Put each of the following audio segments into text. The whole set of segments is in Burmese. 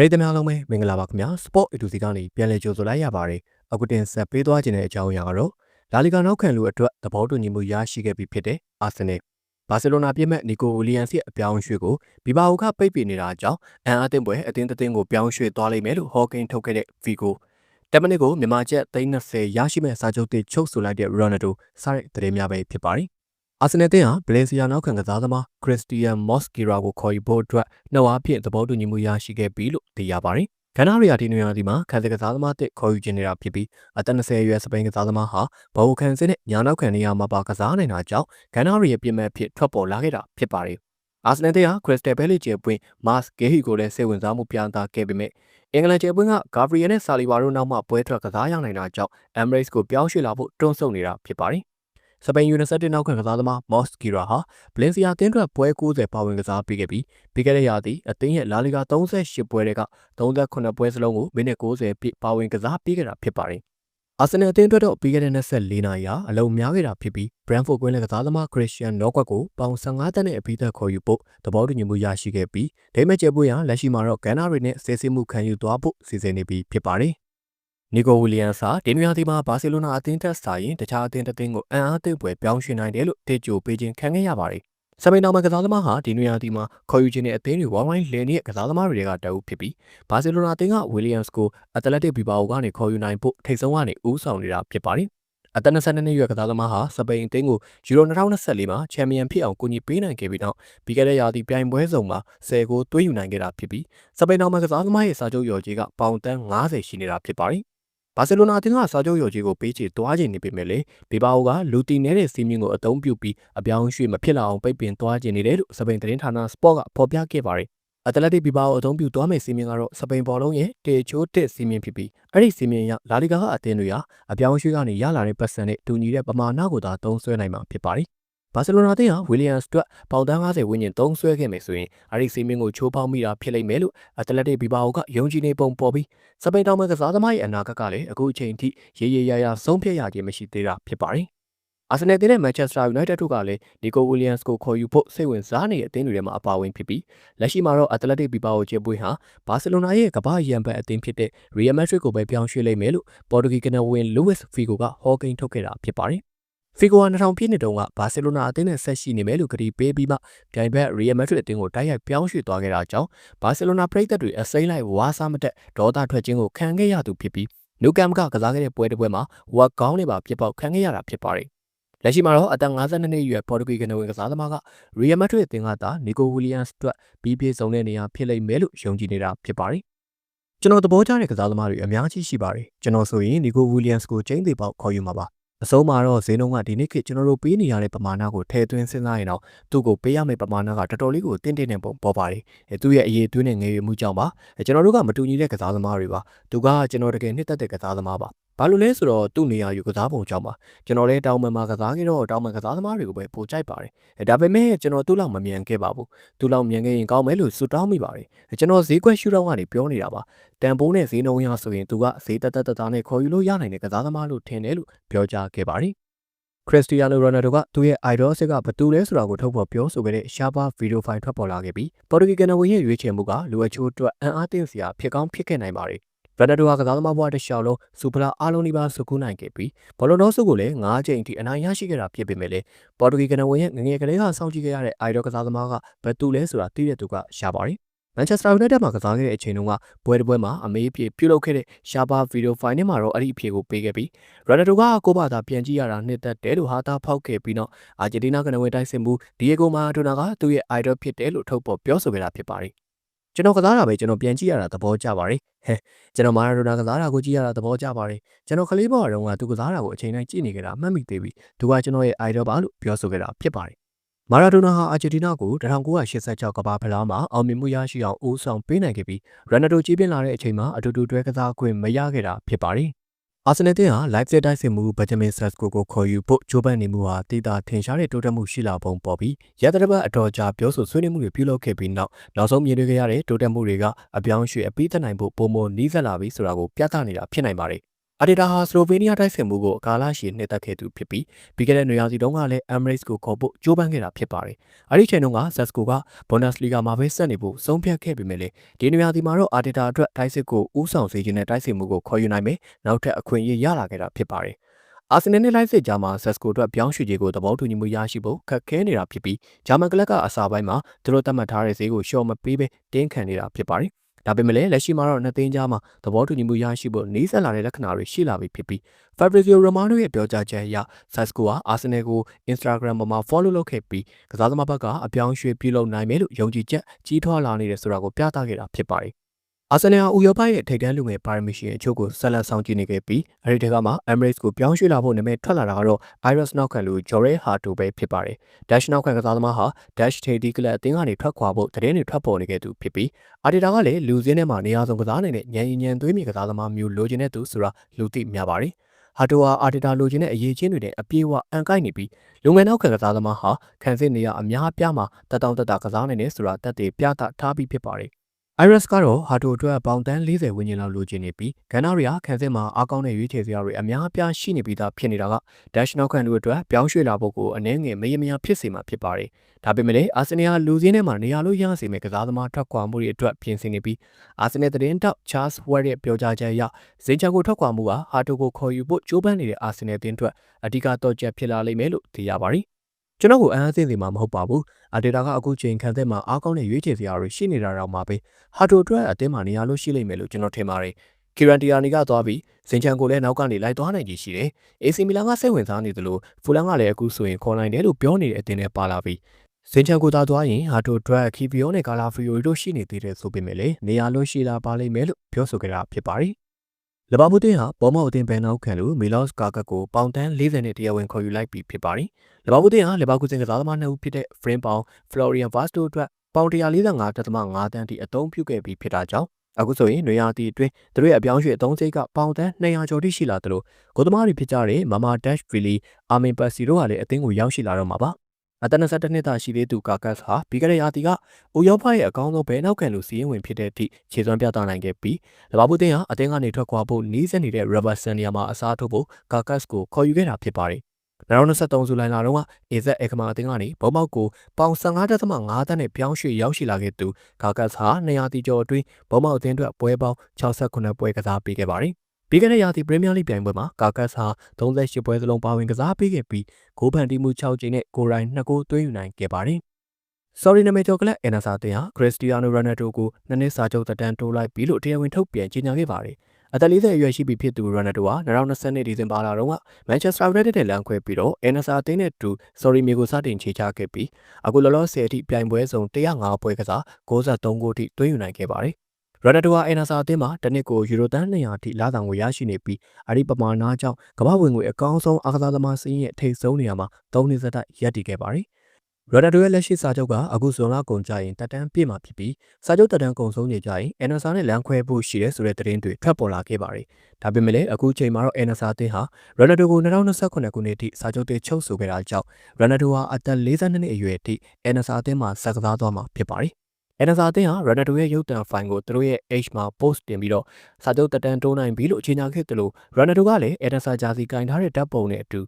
ပရိသတ်များလုံးပဲမင်္ဂလာပါခင်ဗျာ Sport A2C ကနေပြန်လည်ကြိုဆိုလိုက်ရပါတယ်အခုတင်ဆက်ပေးသွားခြင်းတဲ့အကြောင်းအရာကတော့လာလီဂါနောက်ခံလူအတွက်သဘောတူညီမှုရရှိခဲ့ပြီဖြစ်တဲ့အာဆင်နယ်ဘာစီလိုနာပြည့်မဲ့နီကိုဝီလီယံစ်ရဲ့အပြောင်းအရွှေ့ကိုဘီဘာအိုကပိတ်ပင်နေတာကြောင့်အန်အသင်းပွဲအသင်းသင်းကိုပြောင်းရွှေ့သွားလိမ့်မယ်လို့ဟော်ကင်ထုတ်ခဲ့တဲ့ဗီကိုတမနစ်ကိုမြန်မာကျပ်330ရရှိမဲ့စာချုပ်တွေချုပ်ဆိုလိုက်တဲ့ရိုနယ်ဒိုစားတဲ့သတင်းများပဲဖြစ်ပါတယ် အာဆင်နယ်တင်ဟာဘလေစီယာနောက်ခံကစားသမားခရစ္စတီယန်မော့စကီရာကိုခေါ်ယူဖို့အတွက်နှုတ်အားဖြင့်သဘောတူညီမှုရရှိခဲ့ပြီလို့သိရပါတယ်။ကနာရီယာဒီနီယာဒီမှာခံစစ်ကစားသမားတစ်ခေါ်ယူခြင်းနေတာဖြစ်ပြီးအသက်20အရွယ်စပိန်ကစားသမားဟာဘောခံစစ်နဲ့ညာနောက်ခံနေရာမှာပါကစားနေတာကြောင့်ကနာရီယာပြင်မဲ့ဖြစ်ထွက်ပေါ်လာခဲ့တာဖြစ်ပါတယ်။အာဆင်နယ်တင်ဟာခရစ္စတယ်ဘဲလီကျဲပွင့်မတ်ဂေဟီကိုလည်းစိတ်ဝင်စားမှုပြသခဲ့ပေမဲ့အင်္ဂလန်ကျဲပွင့်ကဂါဗရီယယ်နဲ့ဆာလီဘာတို့နောက်မှပွဲထွက်ကစားရနိုင်တာကြောင့်အမ်မရိတ်ကိုပြောင်းရွှေ့လာဖို့တွန်းဆုတ်နေတာဖြစ်ပါတယ်။ စပိန်ယူနိုဆက်တစ်နောက်ခံကစားသမားမော့စကီရာဟာဘလင်စီယာတင်းတွက်ပွဲ90ပါဝင်ကစားပေးခဲ့ပြီးပြီးခဲ့တဲ့ရာသီအသင်းရဲ့လာလီဂါ38ပွဲတွေက38ပွဲစလုံးကိုမိနစ်90ပြည့်ပါဝင်ကစားပေးခဲ့တာဖြစ်ပါတယ်။အာဆင်နယ်အသင်းအတွက်တော့ပြီးခဲ့တဲ့24နာရီဟာအလုံးများခဲ့တာဖြစ်ပြီးဘရန်ဖို့ကွင်းလက်ကစားသမားခရစ်စတန်နော့ကွက်ကိုပေါင်15တန်းနဲ့အပြီးသက်ခေါ်ယူဖို့သဘောတူညီမှုရရှိခဲ့ပြီးဒိမက်ကျဲပွေးရလက်ရှိမှာတော့ဂန်နာရီနဲ့ဆေးစစ်မှုခံယူသွားဖို့စီစဉ်နေပြီးဖြစ်ပါတယ်။ နီကိုဝီလီယံစ်ဟာဒီနွေရာသီမှာဘာစီလိုနာအသင်းတက်စာရင်တခြားအသင်းတစ်သင်းကိုအံ့အားသင့်ပွဲပြောင်းရွှေ့နိုင်တယ်လို့တေဂျိုပေးခြင်းခံခဲ့ရပါတယ်။စပိန်တော်မှကစားသမားဟာဒီနွေရာသီမှာခေါ်ယူခြင်းတဲ့အသင်းတွေဝိုင်းဝိုင်းလည်နေတဲ့ကစားသမားတွေကတအုပ်ဖြစ်ပြီးဘာစီလိုနာအသင်းကဝီလီယံစ်ကိုအက်တလက်တစ်ဘီဘာအိုကနေခေါ်ယူနိုင်ဖို့ထိတ်ဆုံးကနေဦးဆောင်နေတာဖြစ်ပါတယ်။အသက်22နှစ်ရွယ်ကစားသမားဟာစပိန်အသင်းကိုယူရို2024မှာချန်ပီယံဖြစ်အောင်ကူညီပေးနိုင်ခဲ့ပြီးနောက်ပြီးခဲ့တဲ့ရာသီပြိုင်ပွဲစုံမှာ10ဂိုးသွင်းယူနိုင်ခဲ့တာဖြစ်ပြီးစပိန်တော်မှကစားသမားရဲ့စာချုပ်ရော်ကြီးကပေါင်တန်း90ရှိနေတာဖြစ်ပါတယ်။ ဘာစီလိုနာအသင်းကစာချုပ်ရော်ကြီးကိုပေးချေသွားခြင်းနေပေမဲ့လေဘေဘာအိုကလူတီနေတဲ့စီမင်းကိုအသုံးပြုပြီးအပြောင်းရွှေ့မဖြစ်လာအောင်ပိတ်ပင်သွားခြင်းနေတယ်လို့စပိန်သတင်းဌာနစပေါ့ကဖော်ပြခဲ့ပါတယ်အက်တလက်တစ်ဘီဘာကိုအသုံးပြုသွားမယ့်စီမင်းကတော့စပိန်ဘောလုံးရဲ့တေချိုးတစ်စီမင်းဖြစ်ပြီးအဲ့ဒီစီမင်းရလာလီဂါကအသင်းတွေဟာအပြောင်းရွှေ့ကနေရလာတဲ့ပတ်စံနဲ့တူညီတဲ့ပမာဏကိုသာသုံးစွဲနိုင်မှာဖြစ်ပါတယ် ဘာစီလိုနာတင်းဟာဝီလီယံစ်အတွက်ပေါင်တန်း90ဝန်းကျင်သုံးဆွဲခဲ့မယ်ဆိုရင်အရီစီမင်းကိုချိုးဖောက်မိတာဖြစ်လိမ့်မယ်လို့အက်တလက်တစ်ဘီဘာအိုကယုံကြည်နေပုံပေါ်ပြီးစပိန်တောင်မဲ့ကစားသမားရဲ့အနာဂတ်ကလည်းအခုအချိန်ထိရေးရေးရရဆုံးဖြတ်ရခြင်းမရှိသေးတာဖြစ်ပါတယ်။အာဆင်နယ်တင်းနဲ့မန်ချက်စတာယူနိုက်တက်တို့ကလည်းနီကိုဝီလီယံစ်ကိုခေါ်ယူဖို့စိတ်ဝင်စားနေတဲ့အသင်းတွေထဲမှာအပါအဝင်ဖြစ်ပြီးလက်ရှိမှာတော့အက်တလက်တစ်ဘီဘာအိုကျင်းပွေးဟာဘာစီလိုနာရဲ့ကမ္ဘာရန်ဘတ်အသင်းဖြစ်တဲ့ရီယယ်မက်ဒရစ်ကိုပဲပြောင်းရွှေ့လိုက်မယ်လို့ပေါ်တူဂီကနဝင်လူးဝစ်ဖီဂိုကဟောကိန်းထုတ်ခဲ့တာဖြစ်ပါတယ် ဖီဂိုဟာ2000ပြည့်နှစ်တုန်းကဘာစီလိုနာအသင်းနဲ့ဆက်ရှိနေမယ်လို့ကတိပေးပြီးမှပြိုင်ဘက်ရီယယ်မက်ဒရစ်အသင်းကိုတိုက်ရိုက်ပြောင်းရွှေ့သွားခဲ့တာကြောင့်ဘာစီလိုနာပရိသတ်တွေအစိမ့်လိုက်ဝါစားမတက်ဒေါသထွက်ခြင်းကိုခံခဲ့ရသူဖြစ်ပြီးနူကမ်ကကစားခဲ့တဲ့ပွဲတစ်ပွဲမှာဝက်ကောင်းနဲ့ပါပြစ်ပေါက်ခံခဲ့ရတာဖြစ်ပါတယ်။လက်ရှိမှာတော့အသက်52နှစ်အရွယ်ပေါ်တူဂီကနဝင်ကစားသမားကရီယယ်မက်ဒရစ်အသင်းကသာနီကိုဝီလီယံစ်အတွက်ပြီးပြည့်စုံတဲ့နေရာဖြစ်လိမ့်မယ်လို့ယုံကြည်နေတာဖြစ်ပါတယ်။ကျွန်တော်သဘောကျတဲ့ကစားသမားတွေအများကြီးရှိပါတယ်။ကျွန်တော်ဆိုရင်နီကိုဝီလီယံစ်ကိုကျင်းသေးပေါက်ခေါ်ယူမှာပါ အဆုံးမှာတော့ဈေးနှုန်းကဒီနေ့ခေတ်ကျွန်တော်တို့ပေးနေရတဲ့ပမာဏကိုထည့်သွင်းစဉ်းစားရင်တော့သူ့ကိုပေးရမယ့်ပမာဏကတော်တော်လေးကိုတင်းတင်းနဲ့ပုံပေါ်ပါတယ်။အဲသူ့ရဲ့အရေးသွင်းတဲ့ငွေရမှုကြောင့်ပါ။ကျွန်တော်တို့ကမတူညီတဲ့ကစားသမားတွေပါ။သူကကျွန်တော်တကယ်နှစ်သက်တဲ့ကစားသမားပါ။ ဘာလို့လဲဆိုတော့သူ့နေရာယူကစားပုံကြောင့်ပါကျွန်တော်လည်းတောင်ပန်မှာကစားခဲ့တော့တောင်ပန်ကစားသမားတွေကိုပဲပိုကြိုက်ပါတယ်အဲဒါပေမဲ့ကျွန်တော်သူ့လောက်မမြန်ခဲ့ပါဘူးသူ့လောက်မြန်ခဲ့ရင်ကောင်းမယ်လို့ဆုတောင်းမိပါတယ်ကျွန်တော်ဈေးကွက်ရှူတော့ကနေပြောနေတာပါတန်ဖိုးနဲ့ဈေးနှုန်းရဆိုရင်သူကဈေးတက်တက်တက်နဲ့ခေါ်ယူလို့ရနိုင်တဲ့ကစားသမားလို့ထင်တယ်လို့ပြောကြားခဲ့ပါတယ်ခရစ္စတီယာနိုရိုနယ်ဒိုကသူ့ရဲ့ idol စစ်ကဘသူလဲဆိုတာကိုထုတ်ဖော်ပြောဆိုခဲ့တဲ့ရှားပါဗီဒီယိုဖိုင်ထွက်ပေါ်လာခဲ့ပြီးပေါ်တူဂီကန်နဝင်ရဲ့ရွေးချယ်မှုကလူအချို့အတွက်အံ့အားသင့်စရာဖြစ်ကောင်းဖြစ်ခဲ့နိုင်ပါတယ် ဗန်ဒတိုဟာကစားသမားဘဝတစ်လျှောက်လုံးစူပလာအားလုံးဒီပါစုကူးနိုင်ခဲ့ပြီးဘောလုံးတော်စုကိုလည်း၅ချိန်အထိအနိုင်ရရှိခဲ့တာဖြစ်ပေမဲ့လည်းပေါ်တူဂီကနဝင်ရဲ့ငငယ်ကလေးကစောင့်ကြည့်ခဲ့ရတဲ့အိုင်ဒေါကစားသမားကဘယ်သူလဲဆိုတာသိတဲ့သူကရှားပါတယ်မန်ချက်စတာယူနိုက်တက်မှာကစားခဲ့တဲ့အချိန်တုန်းကပွဲတစ်ပွဲမှာအမေးပြေပြုလုပ်ခဲ့တဲ့ရှာပါဗီဒီယိုဖိုင်ထဲမှာတော့အဲ့ဒီအဖြေကိုပေးခဲ့ပြီးရနတိုကကိုဘာသာပြန်ကြည့်ရတာနှစ်သက်တယ်လို့ဟာတာဖောက်ခဲ့ပြီးတော့အာဂျင်တီးနားကနဝင်တိုက်စစ်မှုဒီယေဂိုမာဒိုနာကသူ့ရဲ့ idol ဖြစ်တယ်လို့ထုတ်ပေါ်ပြောဆိုခဲ့တာဖြစ်ပါတယ် ကျွန်တော်ကစားတာပဲကျွန်တော်ပြန်ကြည့်ရတာသဘောကျပါတယ်ဟဲကျွန်တော်မာရာဒိုနာကစားတာကိုကြည့်ရတာသဘောကျပါတယ်ကျွန်တော်ကလေးဘဝတုန်းကသူကစားတာကိုအချိန်တိုင်းကြည့်နေကြတာမှတ်မိသေးပြီသူကကျွန်တော်ရဲ့ idol ပါလို့ပြောဆိုခဲ့တာဖြစ်ပါတယ်မာရာဒိုနာဟာအာဂျင်တီးနားကို1986ကမ္ဘာဖလားမှာအောင်မြင်မှုရရှိအောင်အိုးဆောင်ပေးနိုင်ခဲ့ပြီးရန်နာဒိုကြီးပြင်းလာတဲ့အချိန်မှာအတူတူတွဲကစားခွင့်မရခဲ့တာဖြစ်ပါတယ် အာဆင်နယ်တင်ဟာ live set တိုက်စစ်မှုဘက်ဂျမင်ဆက်ကိုကိုခေါ်ယူဖို့ကြိုးပမ်းနေမှုဟာတိတာထင်ရှားတဲ့တိုးတက်မှုရှိလာပုံပေါ်ပြီးရတရပတ်အတော်ကြာပြောဆိုဆွေးနွေးမှုတွေပြုလုပ်ခဲ့ပြီးနောက်နောက်ဆုံးမြင်တွေ့ခဲ့ရတဲ့တိုးတက်မှုတွေကအပြောင်းရွှေ့အပြီးသက်နိုင်ဖို့ပုံမနီးစပ်လာပြီဆိုတာကိုပြသနေတာဖြစ်နိုင်ပါတယ် အာဒီတာဟာစလိုဗေးနီးယားတိုက်စစ်မှုကိုအကာလရှည်နှစ်သက်ခဲ့သူဖြစ်ပြီးပြီးခဲ့တဲ့နွေရာသီတုန်းကလည်း Emirates ကိုခေါ်ဖို့ကြိုးပမ်းခဲ့တာဖြစ်ပါတယ်။အဲဒီချိန်တုန်းက Zesco က Bundesliga မှာပဲဆက်နေဖို့ဆုံးဖြတ်ခဲ့ပေမဲ့လည်းဒီနွေရာသီမှာတော့အာဒီတာအတွက်တိုက်စစ်ကိုဥဆောင်စေခြင်းနဲ့တိုက်စစ်မှုကိုခေါ်ယူနိုင်မယ်နောက်ထပ်အခွင့်အရေးရလာခဲ့တာဖြစ်ပါတယ်။အာဆင်နယ်နဲ့လိုက်စစ်ကြားမှာ Zesco အတွက်ပြောင်းရွှေ့ခြင်းကိုသဘောတူညီမှုရရှိဖို့ခက်ခဲနေတာဖြစ်ပြီးဂျာမန်ကလပ်ကအစာပိုင်းမှာသူတို့သတ်မှတ်ထားတဲ့ဈေးကိုရှော့မပေးဘဲတင်းခံနေတာဖြစ်ပါတယ်။ ဒါပေမဲ့လည်းလက်ရှိမှာတော့နှစ်သိန်းကြားမှာသဘောတူညီမှုရရှိဖို့နှီးစပ်လာတဲ့လက္ခဏာတွေရှိလာပြီဖြစ်ပြီး Fabrizio Romano ရဲ့ပြောကြားချက်အရ Sasco က Arsenal ကို Instagram ပေါ်မှာ follow လုပ်ခဲ့ပြီးကစားသမားဘက်ကအပြောင်းရွှေ့ပြုလုပ်နိုင်မယ်လို့ယုံကြည်ချက်ကြီးထွားလာနေတယ်ဆိုတာကိုပြသခဲ့တာဖြစ်ပါတယ် အာဆင်နယ်ဟာဥရောပရဲ့ထိပ်တန်းလူငယ်ပါရမီရှင်အချို့ကိုဆက်လက်ဆောင်ကြည့်နေခဲ့ပြီးအဲဒီတကမှာ Emirates ကိုပြောင်းရွှေ့လာဖို့နာမည်ထွက်လာတာကတော့ Iris နောက်ခံလူ Jorge Hato ပဲဖြစ်ပါတယ်။ Dash နောက်ခံကစားသမားဟာ Dash Teddy ကလပ်အသင်းကနေထွက်ခွာဖို့တရင်တွေထွက်ပေါ်နေခဲ့သူဖြစ်ပြီးအာဒီတာကလည်းလူစင်းထဲမှာနေရာစုံကစားနေတဲ့ညံညံသွေးမြေကစားသမားမျိုးလိုချင်တဲ့သူဆိုတာလူသိများပါတယ်။ဟာတိုဟာအာတီတာလိုချင်တဲ့အရေးချင်းတွေနဲ့အပြေးအဝအန်ကိုက်နေပြီးလူငယ်နောက်ခံကစားသမားဟာခံစစ်နေရအများအပြားမှာတက်တောင့်တက်တာကစားနိုင်နေဆိုတာတက်တည်ပြသထားပြီးဖြစ်ပါတယ် Iris ကတော့ဟာတိုအတွက်ပေါင်တန်း40ဝန်းကျင်လောက်လိုချင်နေပြီးဂန်နာရီယာခန်းစစ်မှာအားကောင်းတဲ့ရွေးချယ်စရာတွေအများအပြားရှိနေပြီးသားဖြစ်နေတာက Dash နောက်ခံလူအတွက်ပြောင်းရွှေ့လာဖို့ကိုအနည်းငယ်မရမရဖြစ်စေမှာဖြစ်ပါတယ်။ဒါပေမဲ့လည်းအာဆင်နယ်ဟာလူစင်းထဲမှာနေရာလို့ရစေမယ့်ကစားသမားထွက်ခွာမှုတွေအတွက်ပြင်ဆင်နေပြီးအာဆင်နယ်သတင်းတောက် Charles Ward ရဲ့ပြောကြားချက်အရဇင်ချာကိုထွက်ခွာမှုကဟာတိုကိုခေါ်ယူဖို့ကြိုးပမ်းနေတဲ့အာဆင်နယ်အသင်းအတွက်အဓိကတော့ချက်ဖြစ်လာလိမ့်မယ်လို့သိရပါတယ်။ ကျွန်တော်ကိုအံ့အားသင့်စေမှာမဟုတ်ပါဘူး။အာဒေတာကအခုချိန်ခံသက်မှာအားကောင်းတဲ့ရွေးချယ်စရာတွေရှိနေတာတော့မှပဲဟာတိုအတွက်အတင်းမှနေရာလို့ရှိလိမ့်မယ်လို့ကျွန်တော်ထင်ပါတယ်။ကီရန်တီယာနီကသွားပြီးဇင်ချန်ကိုလည်းနောက်ကနေလိုက်သွားနိုင်ကြီးရှိတယ်။ AC မီလန်ကစိတ်ဝင်စားနေသလိုဖူလန်ကလည်းအခုဆိုရင်ခေါ်နိုင်တယ်လို့ပြောနေတဲ့အတင်းနဲ့ပါလာပြီးဇင်ချန်ကိုသာသွားရင်ဟာတိုဒရက်ခီဗီယိုနဲ့ကာလာဖရီယိုတို့ရှိနေသေးတယ်ဆိုပေမဲ့လည်းနေရာလို့ရှိလာပါလိမ့်မယ်လို့ပြောဆိုကြတာဖြစ်ပါတယ်။ လဘာဘူးတင်ဟာဘောမော့အသင်းဘန်နောက်ခံလူမီလော့စ်ကာကတ်ကိုပေါင်တန်း40နဲ့တရားဝင်ခေါ်ယူလိုက်ပြီးဖြစ်ပါတယ်။လဘာဘူးတင်ဟာလဘာကူစင်ကစားသမားနှစ်ဦးဖြစ်တဲ့ Frame ပေါင် Florian Vasto အတွက်ပေါင်145.5တန်းထိအသုံးပြုခဲ့ပြီးဖြစ်တာကြောင့်အခုဆိုရင်နွေရာသီအတွင်းသူတို့ရဲ့အပြောင်းရွှေ့အသုံးစိတ်ကပေါင်တန်း200ကျော်ထိရှိလာသလိုဂိုသမားတွေဖြစ်ကြတဲ့မမာဒက်ဖီလီအာမင်ပတ်စီတို့ကလည်းအသင်းကိုရောက်ရှိလာတော့မှာပါ။ အသက်22နှစ်သားရှိသေးသူကာကတ်စ်ဟာပြီးခဲ့တဲ့ရာသီကဥရောပရဲ့အကောင်းဆုံးဘယ်နောက်ခံလူစီးရင်ဝင်ဖြစ်တဲ့အထိခြေစွမ်းပြသနိုင်ခဲ့ပြီးလဘာဘူးတင်ဟာအသင်းကနေထွက်ခွာဖို့နီးစပ်နေတဲ့ Robertson နေရာမှာအစားထိုးဖို့ကာကတ်စ်ကိုခေါ်ယူခဲ့တာဖြစ်ပါတယ်။2023ဇူလိုင်လတုန်းက AZ အကမာအသင်းကနေဘုံမောက်ကိုပေါင်15.5တန်းနဲ့ပြောင်းရွှေ့ရောက်ရှိလာခဲ့သူကာကတ်စ်ဟာ200တီကျော်အတွင်းဘုံမောက်အသင်းအတွက်ပွဲပေါင်း68ပွဲကစားပေးခဲ့ပါတယ်။ ပြီးခဲ့တဲ့ရာသီပရီးမီးယားလိပြိုင်ပွဲမှာကာကတ်စ်ဟာ38ပွဲစလုံးပါဝင်ကစားပေးခဲ့ပြီးဂိုးဖန်တီးမှု6ကြိမ်နဲ့ဂိုးရိုင်း2ဂိုးသွင်းယူနိုင်ခဲ့ပါတယ်။ Sorry နာမည်ကျော်ကလပ်အန်နာဆာတင်ဟာခရစ္စတီယာနိုရိုနယ်ဒိုကိုနှစ်နှစ်စာချုပ်သက်တမ်းတိုးလိုက်ပြီးလို့တရားဝင်ထုတ်ပြန်ကြေညာခဲ့ပါတယ်။အသက်40အရွယ်ရှိပြီဖြစ်သူရိုနယ်ဒိုဟာ2020ဒီဇင်ဘာလတုန်းကမန်ချက်စတာယူနိုက်တက်နဲ့လမ်းခွဲပြီးတော့အန်နာဆာတင်နဲ့တူ Sorry မျိုးကိုစတင်ခြေချခဲ့ပြီးအခုလောလောဆယ်အထိပြိုင်ပွဲစုံ105ပွဲကစား63ဂိုးထိသွင်းယူနိုင်ခဲ့ပါတယ်။ ရိုနယ်ဒိုဟာအင်နာဆာအသင်းမှာတစ်နှစ်ကိုယူရိုတန်း200အထိလာဆောင်ကိုရရှိနေပြီးအဒီပမာဏကြောင့်ကမ္ဘာဝင်ငွေအကောင်းဆုံးအားကစားသမားစင်းရဲ့ထိပ်ဆုံးနေရာမှာ၃နှစ်ဆက်တိုက်ရပ်တည်ခဲ့ပါတယ်။ရိုနယ်ဒိုရဲ့လက်ရှိစာချုပ်ကအခုဇွန်လကုန်ကြရင်တက်တန်းပြည့်မှာဖြစ်ပြီးစာချုပ်တက်တန်းကုန်ဆုံးနေကြရင်အင်နာဆာနဲ့လမ်းခွဲဖို့ရှိတဲ့ဆိုတဲ့သတင်းတွေထွက်ပေါ်လာခဲ့ပါတယ်။ဒါပေမဲ့လည်းအခုချိန်မှာတော့အင်နာဆာအသင်းဟာရိုနယ်ဒိုကို2029ခုနှစ်အထိစာချုပ်တွေချုပ်ဆိုခဲ့တာကြောင့်ရိုနယ်ဒိုဟာအသက်42နှစ်အရွယ်အထိအင်နာဆာအသင်းမှာဆက်ကစားသွားမှာဖြစ်ပါတယ်။ NSA အသင်းဟာ Renato ရဲ့ရုပ်သံဖိုင်ကိုသူတို့ရဲ့ H မှာ post တင်ပြီးတော့စာချုပ်တက်တန်းတိုးနိုင်ပြီလို့ကြေညာခဲ့တယ်လို့ Renato ကလည်း NSA ဂျာစီကင်ထားတဲ့ဓာတ်ပုံနဲ့အတူ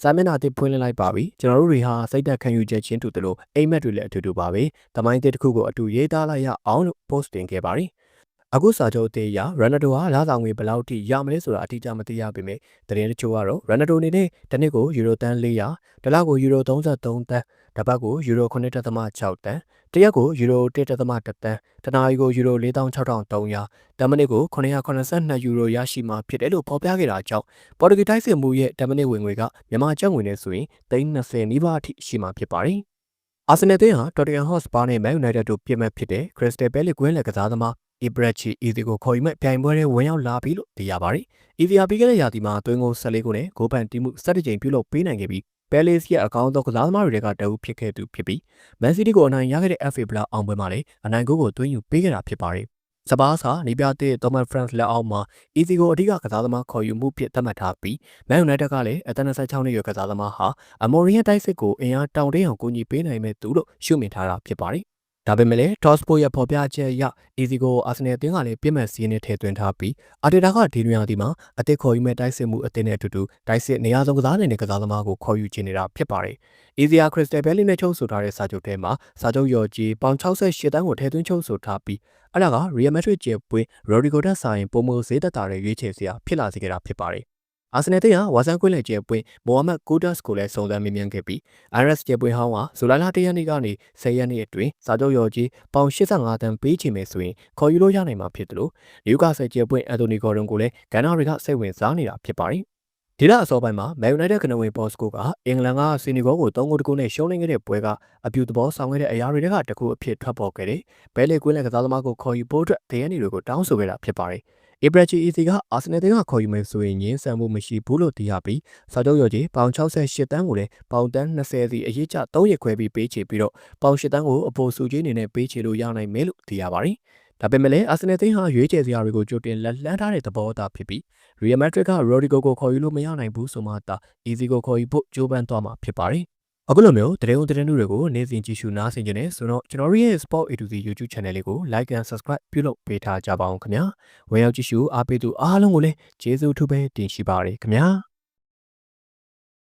စာမျက်နှာတစ်ဖွင့်လှစ်လိုက်ပါပြီကျွန်တော်တို့တွေဟာစိတ်သက်ခံယူချက်ချင်းတူတယ်လို့အိမ်မက်တွေလည်းအတူတူပါပဲတမိုင်းတစ်တစ်ခုကိုအတူရေးသားလိုက်ရအောင်လို့ post တင်ခဲ့ပါတယ်အခုစာချုပ်အသေးအရ Ronaldo ဟာလာဆောင်ငွေဘယ်လောက်ထိရမလဲဆိုတာအတိအကျမသိရပေမဲ့သတင်းတချို့ကတော့ Ronaldo အနေနဲ့တစ်နှစ်ကိုယူရိုတန်း400ဒေါ်လာကိုယူရို33တန်း တစ်ပတ်ကိုယူရို9.6တန်းတရက်ကိုယူရို1.1တန်းတနာရီကိုယူရို46,300တမနစ်ကို982ယူရိုရရှိမှာဖြစ်တယ်လို့ဖော်ပြခဲ့တာကြောင့်ပေါ်တူဂီတိုက်စစ်မှုရဲ့တမနစ်ဝင်ငွေကမြန်မာကျပ်ငွေနဲ့ဆိုရင်320နီးပါးအထိရှိမှာဖြစ်ပါတယ်အာဆင်နယ်တင်းဟာတော်တဂန်ဟော့စပါနဲ့မန်ယူနိုက်တက်တို့ပြစ်မှတ်ဖြစ်တဲ့ခရစ္စတယ်ဘဲလစ်ကွင်းလက်ကစားသမားအီဘရက်ချီအီဒီကိုခေါ်ယူမဲ့ပြိုင်ပွဲတွေဝင်ရောက်လာပြီလို့သိရပါတယ်။အီဒီယာပြီးခဲ့တဲ့ရာသီမှာသွင်းဂိုး14ဂိုးနဲ့ဂိုးပန်တီးမှု17ကြိမ်ပြုလုပ်ပေးနိုင်ခဲ့ပြီး ပဲလစ်ရဲ့အကောင်းဆုံးကစားသမားတွေကတအုပ်ဖြစ်ခဲ့သူဖြစ်ပြီးမန်စီးတီးကိုအနိုင်ရခဲ့တဲ့ FA ဘလာအောင်ပွဲမှာလည်းအနိုင်ဂိုးကိုသွင်းယူပေးခဲ့တာဖြစ်ပါတယ်။စပါးစာနေပြတဲ့တိုမန်ဖရန့်လက်အောက်မှာအီစီကိုအဓိကကစားသမားခေါ်ယူမှုဖြစ်သတ်မှတ်ထားပြီးမန်ယူနိုက်တက်ကလည်းအသက်26နှစ်ရွယ်ကစားသမားဟာအမော်ရီယန်တိုက်စစ်ကိုအင်အားတောင်တင်းအောင်ကူညီပေးနိုင်မဲ့သူလို့ရှုမြင်ထားတာဖြစ်ပါတယ်။ ဒါပေမဲ့လည်း Tossport ရဲ့ဖော်ပြချက်အရ Easy ကိုအာဆင်နယ်အသင်းကလည်းပြစ်မှတ်စည်းနဲ့ထည့်သွင်းထားပြီးအာတေတာကဒီနွေရာသီမှာအသစ်ခေါ်ယူမဲ့တိုက်စစ်မှုအသင်းနဲ့အတူတူတိုက်စစ်နေရာဆုံးကစားနေတဲ့ကစားသမားကိုခေါ်ယူချင်နေတာဖြစ်ပါတယ်။ Easy က Crystal Palace နဲ့ချုပ်ဆိုထားတဲ့စာချုပ်ထဲမှာစာချုပ်ရော်ကြီးပေါင်68တန်းကိုထည့်သွင်းချုပ်ဆိုထားပြီးအဲ့ဒါက Real Madrid ကျပွင့် Rodrigo တက်ဆိုင်ပုံမိုဈေးသက်တာတဲ့ရွေးချယ်စရာဖြစ်လာစေခဲ့တာဖြစ်ပါတယ် အာဆင်နယ်တေးကဝါဆန်ကွင်းလက်ကျဲပွင့်မိုဟာမက်ကူဒတ်ကိုလည်းစုံစမ်းမေးမြန်းခဲ့ပြီး IRS ကျဲပွင့်ဟောင်းကဇူလိုင်လ၁ရက်နေ့ကနေ10ရက်နေ့အတွင်းစာချုပ်ရော်ကြီးပေါင်85တန်းပေးချင်မယ်ဆိုရင်ခေါ်ယူလို့ရနိုင်မှာဖြစ်တယ်လို့နယူကာဆယ်ကျဲပွင့်အန်တိုနီဂေါ်ဒွန်ကိုလည်းဂန်နာတွေကစိတ်ဝင်စားနေတာဖြစ်ပါတယ်ဒီလအစောပိုင်းမှာမန်ယူနိုက်တက်ကနဝင်ပေါ်စကိုကအင်္ဂလန်ကစီနီဂေါကို3ဂိုးတကူနဲ့ရှုံးနိမ့်ခဲ့တဲ့ပွဲကအပြူသဘောဆောင်ခဲ့တဲ့အရာတွေကတကူအဖြစ်ထွက်ပေါ်ခဲ့တယ်။ဘဲလီကွင်းလက်ကစားသမားကိုခေါ်ယူဖို့အတွက်ဒဲယန်နီတွေကိုတောင်းဆိုခဲ့တာဖြစ်ပါတယ်။ အေဘရချီအီစီကအာဆင်နယ်တွေကခေါ်ယူမယ်ဆိုရင်ငင်းဆန်မှုမရှိဘူးလို့သိရပြီးစာချုပ်ရော်ကြီးပေါင်68တန်းကိုလည်းပေါင်တန်း20စီအရေးကျ3ရက်ခွဲပြီးပေးချေပြီးတော့ပေါင်8တန်းကိုအပေါ်စုကြီးအနေနဲ့ပေးချေလို့ရနိုင်မယ်လို့သိရပါတယ်။ဒါပေမဲ့လည်းအာဆင်နယ်သင်းဟာရွေးချယ်စရာတွေကိုကြိုတင်လက်လှမ်းထားတဲ့သဘောသားဖြစ်ပြီးရီယယ်မက်ဒရစ်ကရိုဒီဂိုကိုခေါ်ယူလို့မရနိုင်ဘူးဆိုမှသာအီဇီကိုခေါ်ယူဖို့ကြိုးပမ်းသွားမှာဖြစ်ပါတယ် အခုလိုမျိုးတရေုံတရေနုတွေကိုနေ့စဉ်ကြည့်ရှုနားဆင်ကြနေဆိုတော့ကျွန်တော်ရဲ့ Sport A to Z YouTube Channel လေးကို Like and Subscribe ပြုလုပ်ပေးထားကြပါအောင်ခင်ဗျာဝင်ရောက်ကြည့်ရှုအားပေးသူအားလုံးကိုလည်းကျေးဇူးထူးပဲတင်ရှိပါရစေခင်ဗျာ